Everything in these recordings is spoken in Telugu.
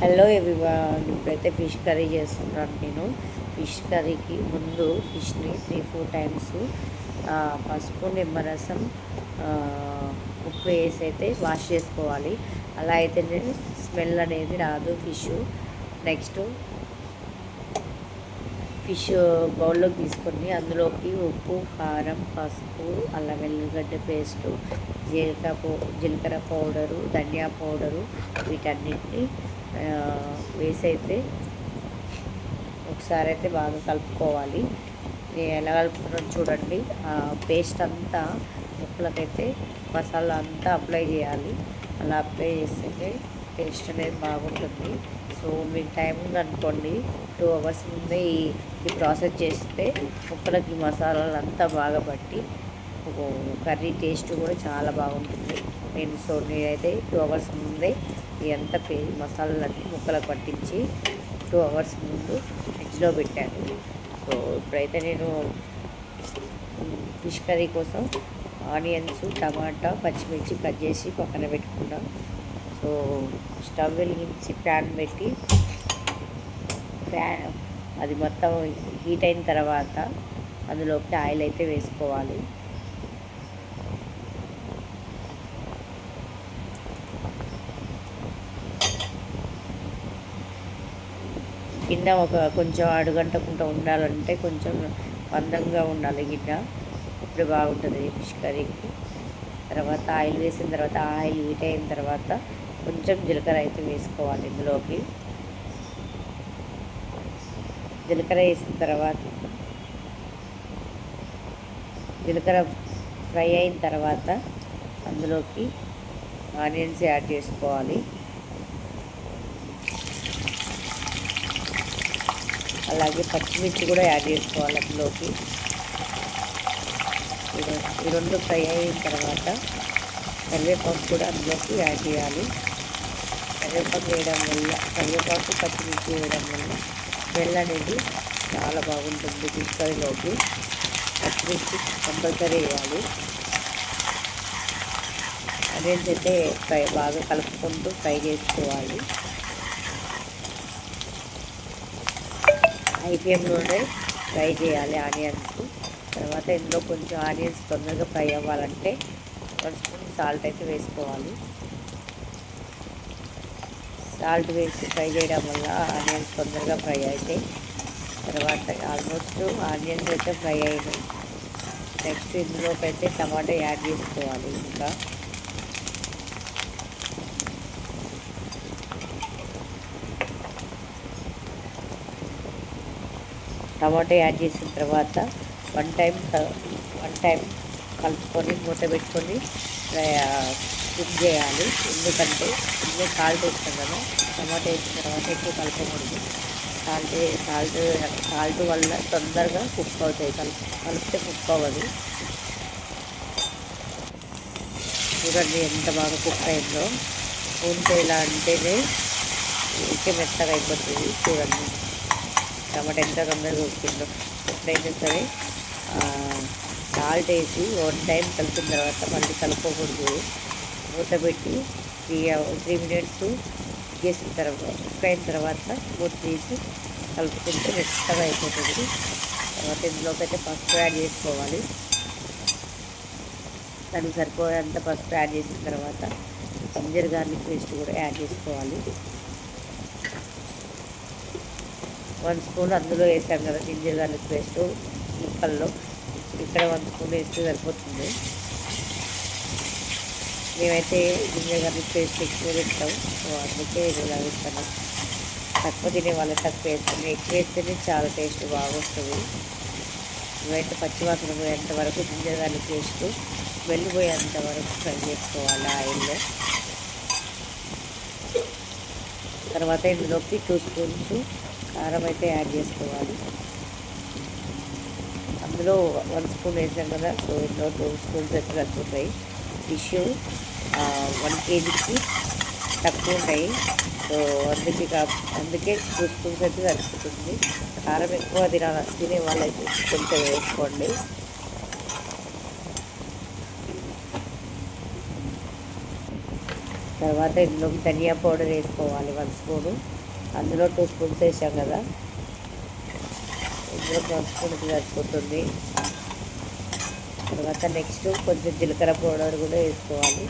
హలో ఎవ్రీవన్ ఇప్పుడైతే ఫిష్ కర్రీ చేస్తున్నాను నేను. ఫిష్ కర్రీకి ముందు ఫిష్ని త్రీ ఫోర్ టైమ్స్ పసుపు నిమ్మరసం ఉప్పు వేసి అయితే వాష్ చేసుకోవాలి. అలా అయితేనే స్మెల్ అనేది రాదు ఫిష్ నెక్స్ట్ ఫిష్ బౌల్లోకి తీసుకొని అందులోకి ఉప్పు కారం పసుపు అల్లం వెల్లిగడ్డ పేస్టు జీలకర్ర పౌ జీలకర్ర పౌడరు ధనియా పౌడరు వీటన్నిటిని వేసి అయితే ఒకసారి అయితే బాగా కలుపుకోవాలి. నేను ఎలా కలుపుతున్నాను చూడండి. ఆ పేస్ట్ అంతా ముక్కలకైతే మసాలా అంతా అప్లై చేయాలి. అలా అప్లై చేస్తే టేస్ట్ అనేది బాగుంటుంది. సో మీకు టైం ఉందనుకోండి టూ అవర్స్ ముందే ఈ ప్రాసెస్ చేస్తే ముక్కలకి మసాలాలు అంతా బాగా పట్టి కర్రీ టేస్ట్ కూడా చాలా బాగుంటుంది. నేను సో నేనైతే టూ అవర్స్ ముందే ఈ పే మసాలాలన్నీ ముక్కలకు పట్టించి టూ అవర్స్ ముందు ఫ్రిడ్జ్లో పెట్టాను. సో ఇప్పుడైతే నేను ఫిష్ కర్రీ కోసం ఆనియన్స్ టమాటా పచ్చిమిర్చి కట్ చేసి పక్కన పెట్టుకున్నా. సో స్టవ్ వెలిగించి ప్యాన్ పెట్టి ప్యాన్ అది మొత్తం హీట్ అయిన తర్వాత అందులోకి ఆయిల్ అయితే వేసుకోవాలి. గిన్నె ఒక కొంచెం అడుగంటకుండా ఉండాలంటే కొంచెం మందంగా ఉండాలి గిన్నె ఇప్పుడు బాగుంటుంది ఫిష్ కర్రీకి తర్వాత ఆయిల్ వేసిన తర్వాత ఆయిల్ హీట్ అయిన తర్వాత కొంచెం జీలకర్ర అయితే వేసుకోవాలి ఇందులోకి. జీలకర్ర వేసిన తర్వాత జీలకర్ర ఫ్రై అయిన తర్వాత అందులోకి ఆనియన్స్ యాడ్ చేసుకోవాలి. అలాగే పచ్చిమిర్చి కూడా యాడ్ చేసుకోవాలి అందులోకి. ఈ రెండు ఫ్రై అయిన తర్వాత కరివేపాకు కూడా అందులోకి యాడ్ చేయాలి. కరివేపాకు వేయడం వల్ల కరివేపాకు పచ్చిమిర్చి వేయడం వల్ల స్మెల్ అనేది చాలా బాగుంటుంది ఫిష్ కర్రీలోకి పచ్చిమిర్చి కంపల్సరీ వేయాలి. అదేంటంటే ఫ్రై బాగా కలుపుకుంటూ ఫ్రై చేసుకోవాలి. ఐపీఎంలోనే ఫ్రై చేయాలి ఆనియన్స్. తర్వాత ఇందులో కొంచెం ఆనియన్స్ తొందరగా ఫ్రై అవ్వాలంటే వన్ స్పూన్ సాల్ట్ అయితే వేసుకోవాలి. సాల్ట్ వేసి ఫ్రై చేయడం వల్ల ఆనియన్స్ తొందరగా ఫ్రై అవుతాయి తర్వాత ఆల్మోస్ట్ ఆనియన్స్ అయితే ఫ్రై అయినాయి. నెక్స్ట్ ఇందులోకి అయితే టమాటా యాడ్ చేసుకోవాలి ఇంకా. టమాటా యాడ్ చేసిన తర్వాత వన్ టైం వన్ టైం కలుపుకొని మూత పెట్టుకొని కుక్ చేయాలి. ఎందుకంటే ఇందులో సాల్ట్ వేస్తాం కదా టమాటా వేసిన తర్వాత ఎక్కువ కలపకూడదు. సాల్ట్ సాల్ట్ సాల్ట్ వల్ల తొందరగా కుక్ అవుతాయి. కలుపు కలిపితే కుక్ అవ్వదు. చూడండి ఎంత బాగా కుక్ అయిందో. స్పూన్తో ఇలా అంటేనే ఇంకే మెత్తగా అయిపోతుంది. చూడండి. టమాటా ఎంత తొందరగా ఉడికిందో ఎప్పుడైనా సరే సాల్ట్ వేసి వన్ టైం కలిపిన తర్వాత మళ్ళీ కలుపుకోకూడదు. మూత పెట్టి త్రీ త్రీ మినిట్స్ చేసిన తర్వాత కుక్ అయిన తర్వాత మూత తీసి కలుపుకుంటే మెత్తగా అయిపోతుంది. తర్వాత ఇందులోకి అయితే పసుపు యాడ్ చేసుకోవాలి. దానికి సరిపోయేంత పసుపు యాడ్ చేసిన తర్వాత జింజర్ గార్లిక్ పేస్ట్ కూడా యాడ్ చేసుకోవాలి. వన్ స్పూన్ అందులో వేసాం కదా జింజర్ గార్లిక్ పేస్ట్ ముక్కల్లో. ఇక్కడ వన్ స్పూన్ వేస్తే సరిపోతుంది. మేమైతే జింజర్ గార్లిక్ పేస్ట్ ఎక్కువ తింటాం. సో అందుకే ఇలా వేస్తాను తక్కువ తినే వాళ్ళు తక్కువ వేస్తాను ఎక్కువ వేస్తేనే చాలా టేస్ట్ బాగా వస్తుంది ఇవైతే పచ్చివాసన పోయేంత వరకు జింజర్ గార్లిక్ పేస్ట్ వెళ్ళిపోయేంత వరకు ఫ్రై చేసుకోవాలి ఆయిల్లో. తర్వాత ఇందులోకి టూ స్పూన్స్ కారం అయితే యాడ్ చేసుకోవాలి. అందులో వన్ స్పూన్ వేసాం కదా సో ఇందులో టూ స్పూన్స్ అయితే సరిపోతాయి. ఫిష్ వన్ కేజీకి తక్కువ ఉంటాయి. సో అందుకే కా- అందుకే టూ స్పూన్స్ అయితే సరిపోతుంది. కారం ఎక్కువ తినాలి తినే వాళ్ళైతే కొంచెం వేసుకోండి. తర్వాత ఇందులోకి ధనియా పౌడర్ వేసుకోవాలి వన్ స్పూను. అందులో టూ స్పూన్స్ వేసాం కదా. ఇందులో వన్ స్పూన్కి సరిపోతుంది. తర్వాత నెక్స్ట్ కొంచెం జీలకర్ర పౌడర్ కూడా వేసుకోవాలి.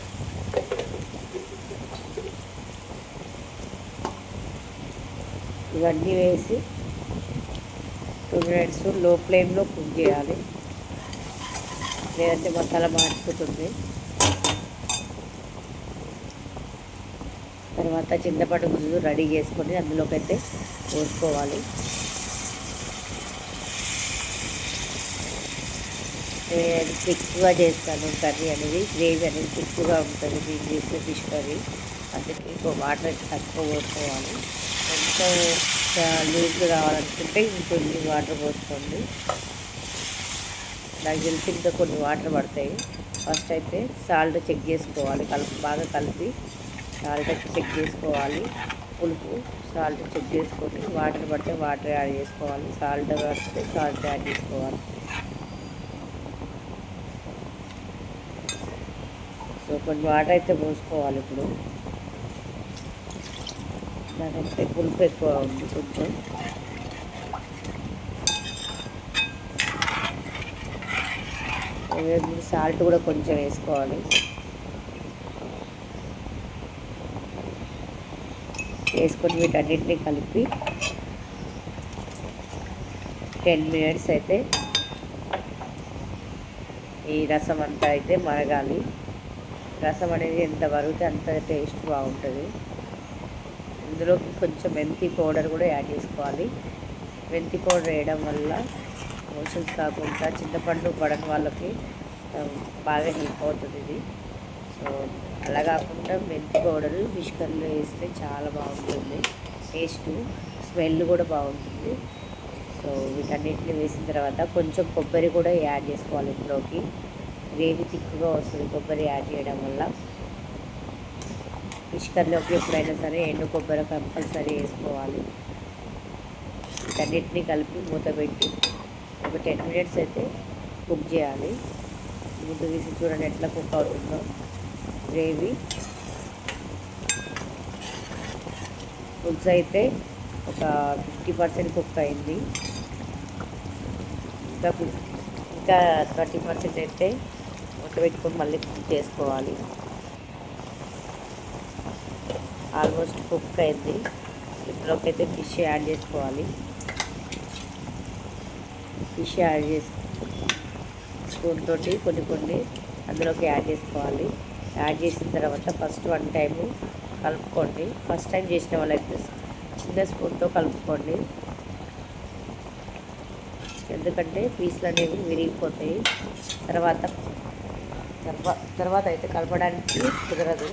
ఇవన్నీ వేసి టూ మినిట్స్లో ఫ్లేమ్లో కుక్ చేయాలి. లేదంటే మసాలా మాడిపోతుంది తర్వాత చింతపండు గుజ్జు రెడీ చేసుకొని అందులోకి అయితే వేసుకోవాలి నేను థిక్గా చేస్తాను కర్రీ అనేది గ్రేవీ అనేది థిక్గా ఉంటుంది నేను చేసే ఫిష్ కర్రీ. అందుకే ఇంకో వాటర్ తక్కువ పోసుకోవాలి. ఎంత లూజ్ కావాలనుకుంటే ఇంకొన్ని వాటర్ పోసుకోండి. నాకు తెలిసి ఇంకా కొన్ని వాటర్ పడతాయి. ఫస్ట్ అయితే సాల్ట్ చెక్ చేసుకోవాలి కలిపి బాగా కలిపి సాల్ట్ చెక్ చేసుకోవాలి. పులుపు సాల్ట్ చెక్ చేసుకొని వాటర్ పడితే వాటర్ యాడ్ చేసుకోవాలి. సాల్ట్ పడితే సాల్ట్ యాడ్ చేసుకోవాలి. సో కొన్ని వాటర్ అయితే పోసుకోవాలి ఇప్పుడు. నాకైతే పులుపు ఎక్కువ ఉంది కొంచెం. సాల్ట్ కూడా కొంచెం వేసుకోవాలి. వేసుకొని వీటన్నిటిని కలిపి టెన్ మినిట్స్ అయితే ఈ రసం అంతా అయితే మరగాలి. రసం అనేది ఎంత మరుగుతే అంత టేస్ట్ బాగుంటుంది. ఇందులోకి కొంచెం మెంతి పౌడర్ కూడా యాడ్ చేసుకోవాలి. మెంతి పౌడర్ వేయడం వల్ల మోషన్స్ కాకుండా చింతపండు పడని వాళ్ళకి బాగా హెల్ప్ అవుతుంది ఇది. సో అలా కాకుండా మెంతి పౌడర్ ఫిష్ కర్రీలో వేస్తే చాలా బాగుంటుంది. టేస్ట్ స్మెల్ కూడా బాగుంటుంది. సో వీటన్నిటిని వేసిన తర్వాత కొంచెం కొబ్బరి కూడా యాడ్ చేసుకోవాలి ఇందులోకి. గ్రేవీ తిక్కుగా వస్తుంది కొబ్బరి యాడ్ చేయడం వల్ల. ఫిష్ కర్రీలోకి ఎప్పుడైనా సరే ఎండు కొబ్బరి కంపల్సరీ వేసుకోవాలి. వీటన్నిటిని కలిపి మూత పెట్టి ఒక టెన్ మినిట్స్ అయితే కుక్ చేయాలి. ముందు తీసి చూడండి ఎట్లా కుక్ అవుతుందో. గ్రేవీ. ఫుడ్స్ అయితే ఒక ఫిఫ్టీ పర్సెంట్ కుక్ అయింది. ఇంకా ఇంకా థర్టీ పర్సెంట్ అయితే మూత మళ్ళీ కుక్ చేసుకోవాలి. ఆల్మోస్ట్ కుక్ అయింది. ఇందులోకి అయితే ఫిష్ యాడ్ చేసుకోవాలి. ఫిష్ యాడ్ చేసి స్పూన్ తోటి కొన్ని కొన్ని అందులోకి యాడ్ చేసుకోవాలి. యాడ్ చేసిన తర్వాత ఫస్ట్ వన్ టైము కలుపుకోండి. ఫస్ట్ టైం చేసిన వాళ్ళైతే చిన్న స్పూన్తో కలుపుకోండి. ఎందుకంటే పీసులు అనేవి విరిగిపోతాయి. తర్వాత తర్వా తర్వాత అయితే కలపడానికి కుదరదు.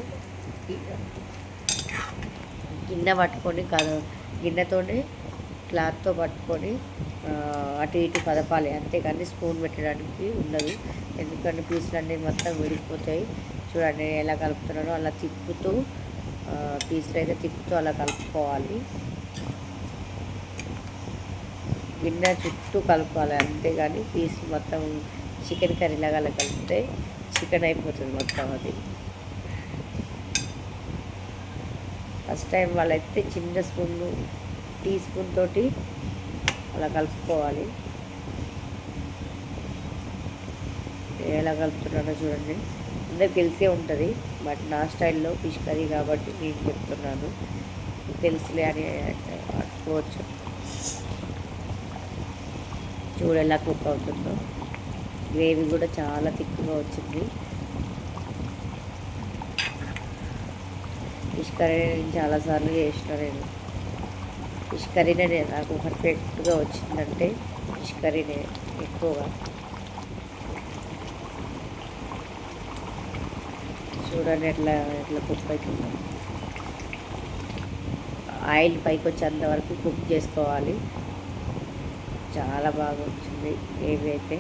గిన్నె పట్టుకొని కద గిన్నెతోనే క్లాత్తో పట్టుకొని అటు ఇటు కదపాలి. అంతేకాని స్పూన్ పెట్టడానికి ఉండదు. ఎందుకంటే పీసులు అన్నీ మొత్తం విడిగిపోతాయి చూడండి నేను ఎలా కలుపుతున్నానో అలా తిప్పుతూ పీసులు అయితే తిప్పుతూ అలా కలుపుకోవాలి. గిన్నె చుట్టూ కలుపుకోవాలి అంతేగాని పీస్ మొత్తం చికెన్ కర్రీ లాగా అలా కలిపితే చికెన్ అయిపోతుంది మొత్తం అది. ఫస్ట్ టైం వాళ్ళైతే చిన్న స్పూన్ టీ స్పూన్ తోటి అలా కలుపుకోవాలి. ఎలా కలుపుతున్నానో చూడండి. అందరికి తెలిసే ఉంటుంది బట్ నా స్టైల్లో ఫిష్ కర్రీ కాబట్టి నేను చెప్తున్నాను. తెలుసులే అని అనుకోవచ్చు చూడు ఎలా కుక్ అవుతుందో. గ్రేవీ కూడా చాలా థిక్గా వచ్చింది. ఫిష్ కర్రీ నేను చాలాసార్లు చేసిన నేను. ఫిష్ కర్రీనే నేను నాకు పర్ఫెక్ట్గా వచ్చిందంటే ఫిష్ కర్రీనే ఎక్కువగా. చూడండి ఎట్లా ఎట్లా కుక్ అవుతుందో. ఆయిల్ పైకి వచ్చేంత వరకు కుక్ చేసుకోవాలి. చాలా బాగా వచ్చింది. ఏవైతే. అయితే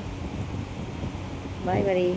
బాయ్ మరి.